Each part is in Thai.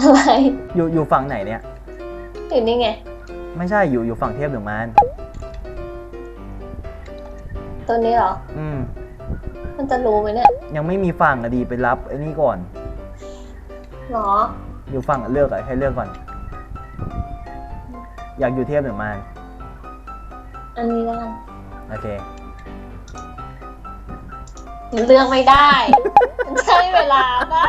อะไรอยู่อยู่ฝั่งไหนเนี่ย อยู่นี่ไง ไม่ใช่อยู่อยู่ฝั่งเทพหรือมารตัวนี้เหรอ อืม มันจะรู้ไหมเนี่ย ยังไม่มีฝั่งอะดีไปรับไอ้นี่ก่อน หรอ อยู่ฝั่งเลือกอะให้เลือกก่อน อยากอยู่เทพหรือมารอันนี้แล้วกันโอเคมันเลือกไม่ได้มันใช่เวลาปะ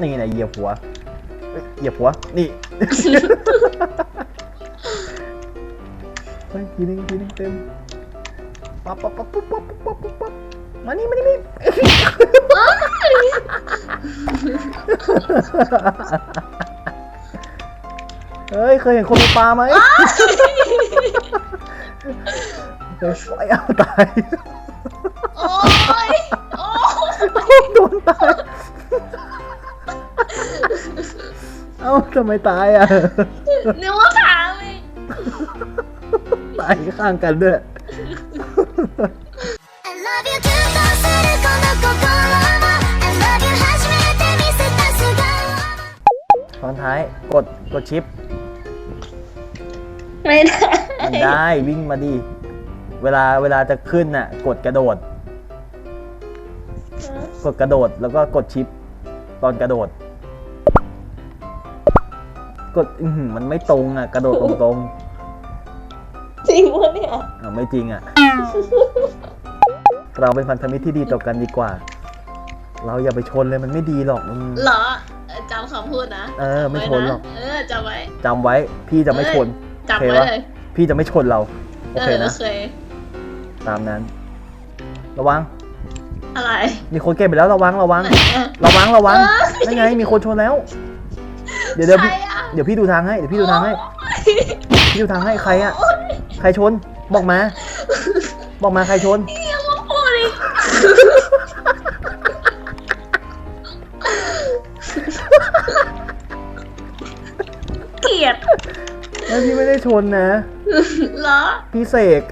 นี่นะเหยียบหัวเอ้ยเหยียบหัว นี่ เฮ้ยทีนึงทีนึงเต็มปั๊บปั๊บปั๊บปุ๊บปั๊บปั๊บปั๊บปั๊บมานี่มานี่มานี่เฮ้ยเคยเห็นคนมีปลาไหมเฮ้ยไอ้เอาตายโอ้ยโอ้ย โดนตายาทำไมตายอ่ะ นึกว่าขาเลย ตายข้างกันด้วย I love you キュンとするこの心も I love you 初めて見せた素顔 ตอนท้ายกดกดชิป ไม่ได้ มันได้วิ่งมาดี เวลาเวลาจะขึ้นน่ะ กดกระโดด กดกระโดดแล้วก็กดชิป ตอนกระโดด กดอื้อหือมันไม่ตรงอะ กระโดดตรงจริงวะเนี่ย ๆอ่าไม่จริงอะ เราเป็นพันธมิตรที่ดีต่อกันดีกว่า เราอย่าไปชนเลยมันไม่ดีหรอกมันเหรอเออจำคำพูดนะเออ ไม่ชนหรอกเออจำไว้จำไว้พี่จะไม่ชน จำโอเคไว้ปะเลยพี่จะไม่ชนเรา โอเคนะ โอเคตามนั้น ระวัง อะไรมีคนเก็บไปแล้วระวังระวัง เออ ระวังระวังเออนั่นไงมีคนชนแล้ว เดี๋ยวเดี๋ยวพี่ ใครอะ เดี๋ยวพี่ดูทางให้ เดี๋ยวพี่ดูทางให้ พี่ดูทางให้ใครอะใครชน บอกมา บอกมาใครชน ยังมาพูดอีกเกลียดแล้วพี่ไม่ได้ชนนะ เหรอ พี่เสก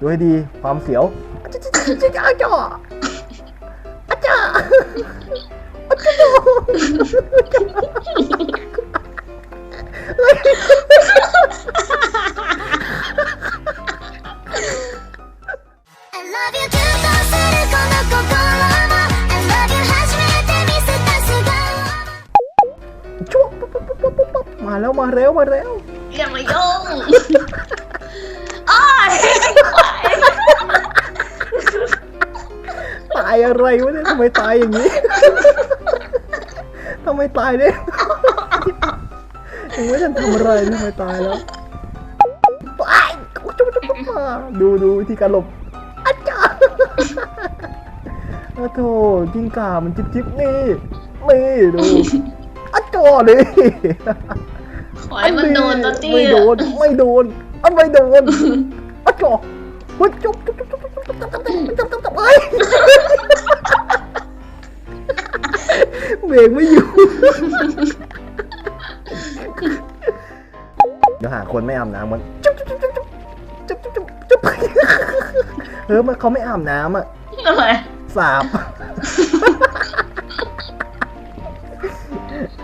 ดูให้ดีความเสียวอาจารย์อาจารย์อาจารย์มาแล้วมาเร็วมาเร็วอย่ามายุ่งายอะไรวะเนี่ยทำไมตายอย่างนี้ทำไมตายเนี่ยยังไม่ทันทำอะไรทำไมตายแล้วตายจุ๊บจุ๊บจุ๊บจุ๊บมาดูดูวิธีการหลบอาจารย์โอ้โถกิ้งก่ามันจิ๊บจิ๊บนี่นี่ดูอาจารย์นี่ขอให้มันโดนตัวตี้ไม่โดนไม่โดนอันไม่โดนอาจารย์เฮ้ยจุ๊บจุ๊บจุ๊บ จุ๊บจุ๊บจุ๊บจุ๊บจุ๊บจุ๊บจุ๊บเฮ้ยเบรกไม่อยู่ เดี๋ยวหาคนไม่อาบน้ำมันจุ๊บจุ๊บจุ๊บจุ๊บจุ๊บจุ๊บจุ๊บจุ๊บเออมันเขาไม่อาบน้ำอะทำไมสาบ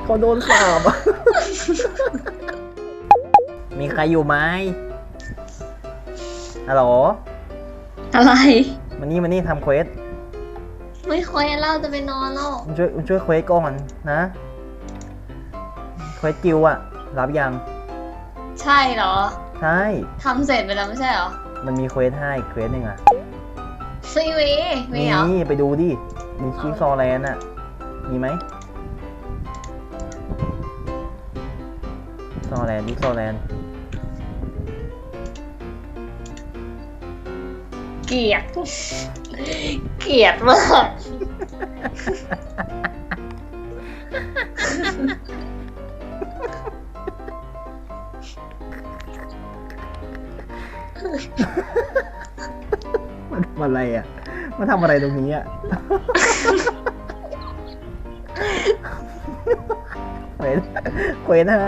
เขาโดนสาบอะมีใครอยู่ไหมฮัลโหล อะไร มานี่มานี่ทำเควสไม่ค่อยเล่าจะไปนอนแล้วมันช่วยมันช่วยเควสก่อนนะเควสกิวอะรับยังใช่เหรอใช่ทำเสร็จไปแล้วไม่ใช่เหรอมันมีเควสให้เควสหนึ่งอะไม่มีมีเหรอนี่ไปดูดิมีชิคซอแลนด์อะมีไหมซอแลนด์ชิคซอแลนด์ เกลียด เกลียดมากมันทำอะไรอะ มันทำอะไรตรงนี้อะ เควสเควสห้า